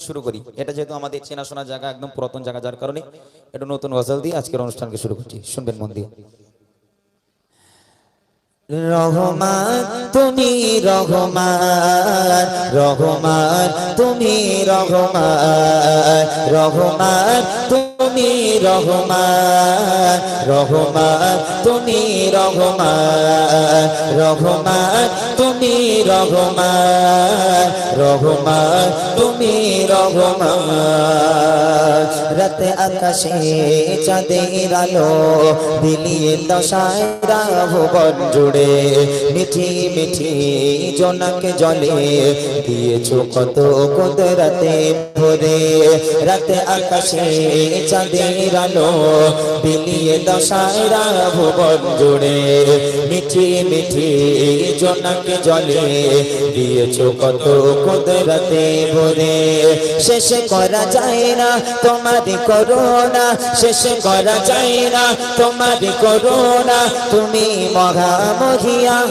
শুরু করি। এটা যেহেতু আমাদের চেনাশোনা জায়গা, একদম পুরাতন জায়গা, যার কারণে এটা নতুন গজল দিয়ে আজকের অনুষ্ঠানকে শুরু করছি। শুনবেন মন দিয়ে। রহমান, তুমি রহমান রহমান, তুমি রহমান রহমান, তুমি রহমান রহমান তুমি রহমান রহমান তুমি রহমান রহমান তুমি রহমান। রাতে আকাশে চাঁদের আলো বিলিয়ে দশায় ভুবন জুড়ে, মিঠি মিঠি জোনাকে জলে দিয়েছ কত কুদরতে ভরে। রাতে আকাশে চাঁদের আলো বিলিয়ে দশায় ভুবন জুড়ে মিঠি মিঠি জোনাকে জলে, দিয়েছ কত কুদরতে ভরে। শেষ করা যায় না তোমার করোনা শেষ করা যায় না তোমার করোনা তুমি মহামহিয়ান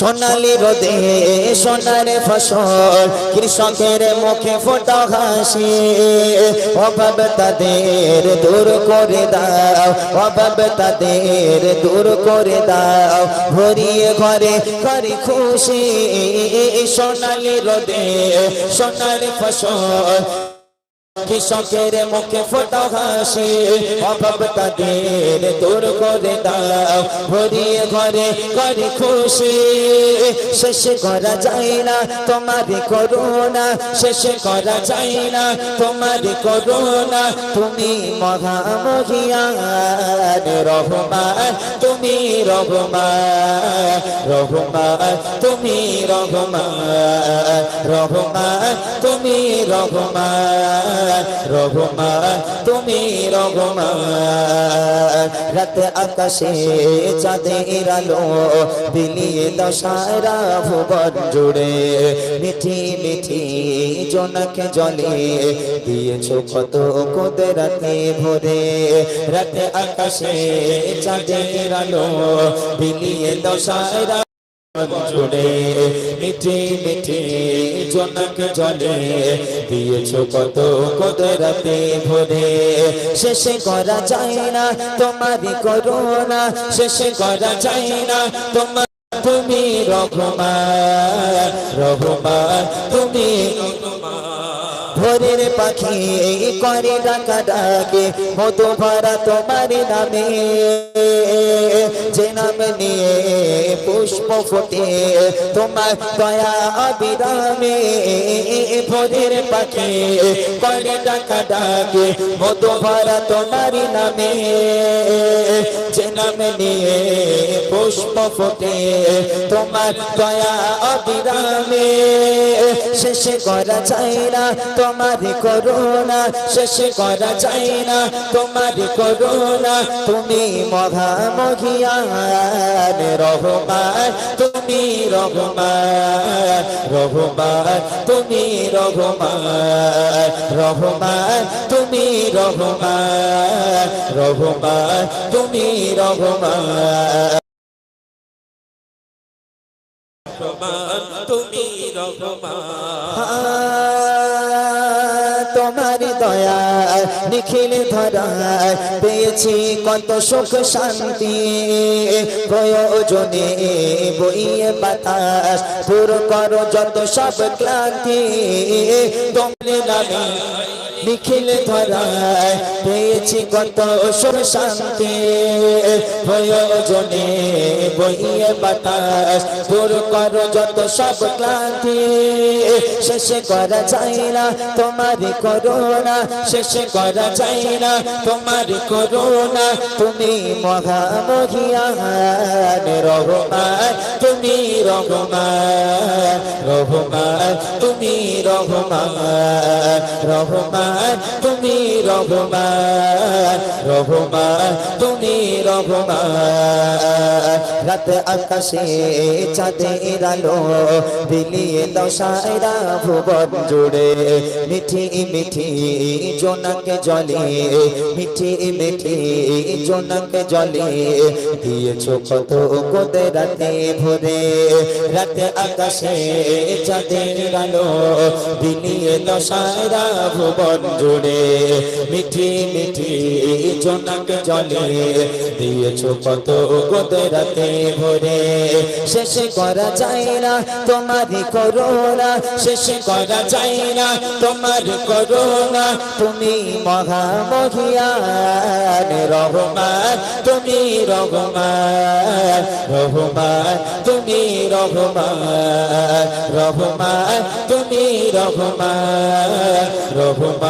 সোনালি রোদে সোনার ফসল, কৃষকের মুখে ফোটা হাসি। অভাব তাদের দূর করে দাও, অভাব তাদের দূর করে দাও। ভরিয়ে ঘরে করি খুশি, সোনালি রোদে সোনার ফসল কৃষকের মুখে ফোটা হাসি, অভাব তাদের দূর করে দাও। ভরিয়ে ঘরে করে খুশি, শেষ করা যায় না তোমার করোনা শেষ করা যায় না তোমার করোনা তুমি মহামহিয়ান, রহমান, তুমি রহমান রহমান, তুমি রহমান। রহমান তুমি রহমান রহমান তুমি রহমান রাত আকাশে চাঁদের আলো বিলিয়ে দশারা ভুবন জুড়ে। মিঠি মিঠি জনকে জলে দিয়েছ কত কুদরতে ভরে। রাত আকাশে চাঁদের আলো বিলিয়ে দশারা জুড়ে মিঠি মিঠি, জনক জলে, দিয়েছ কত কদরাতে ভরে। শেষে করা যায় না তোমারই করোনা শেষে করা যায় না তোমার, তুমি রঘুমার রঘুমার, তুমি ভোরের পাখি করে ডাকা ডাকে মতো ভরা তোমার নামে। যে নাম নিয়ে পুষ্প ফোটে, তোমার দয়া অবিরামে। ভোরের পাখি করে ডাকা ডাকে মতো ভরা তোমার নামে। যে নাম নিয়ে পুষ্প ফোটে, তোমার দয়া অবিরামে। শেষ করা যায় না তোমার করোনা শেষ করা যায় না। তোমার করোনা তুমি মহামহিয়ান রহমান, তুমি রহমান রহমান, তুমি রহমান রহমান, তুমি রহমান রহমান, তুমি রহমান। তুমি রহমান। তোমার দয়া নিখিল ধরা পেয়েছি কত সুখ শান্তি। প্রয়োজনে বইয়ে বাতাস, দূর করো যত সব ক্লান্তি। তোমার নামে নিখিল ধরায় পেয়েছি কত সুখ শান্তি। প্রয়োজনে বইয়ে বাতাস, দূর করো যত সব ক্লান্তি। শেষ করা যায় না তোমার করোনা শেষ করা যায় না তোমার করোনা তুমি মহামহিয়ান, রহমান, তুমি রহমান রহমান, তুমি রহমান রহমান। তুমি রহমান রহমান তুমি রহমান রাত আকাশে চাঁদের আলো বিলিয়ে দশায়রা ভুবন জুড়ে। মিঠি মিঠি জোনাকে জলে, মিঠি মিঠি জোনাকে জলে। দিয়েছ কত কোদে রাতে ভোরে। রাতে আকাশে চাঁদের আলো বিলিয়ে দশায়রা ভুবন জুড়ে, মিঠি মিঠি জোনাকে জলে, দিয়েছ কত কোদে রাতে ভোরে। শেষ করা যায় না তোমারই করোনা, শেষ করা যায় না তোমার করোনা। তুমি মহামহিয়ান, রহমান, তুমি রহমান রহমান, তুমি রহমান রহমান, তুমি রহমান রহমান।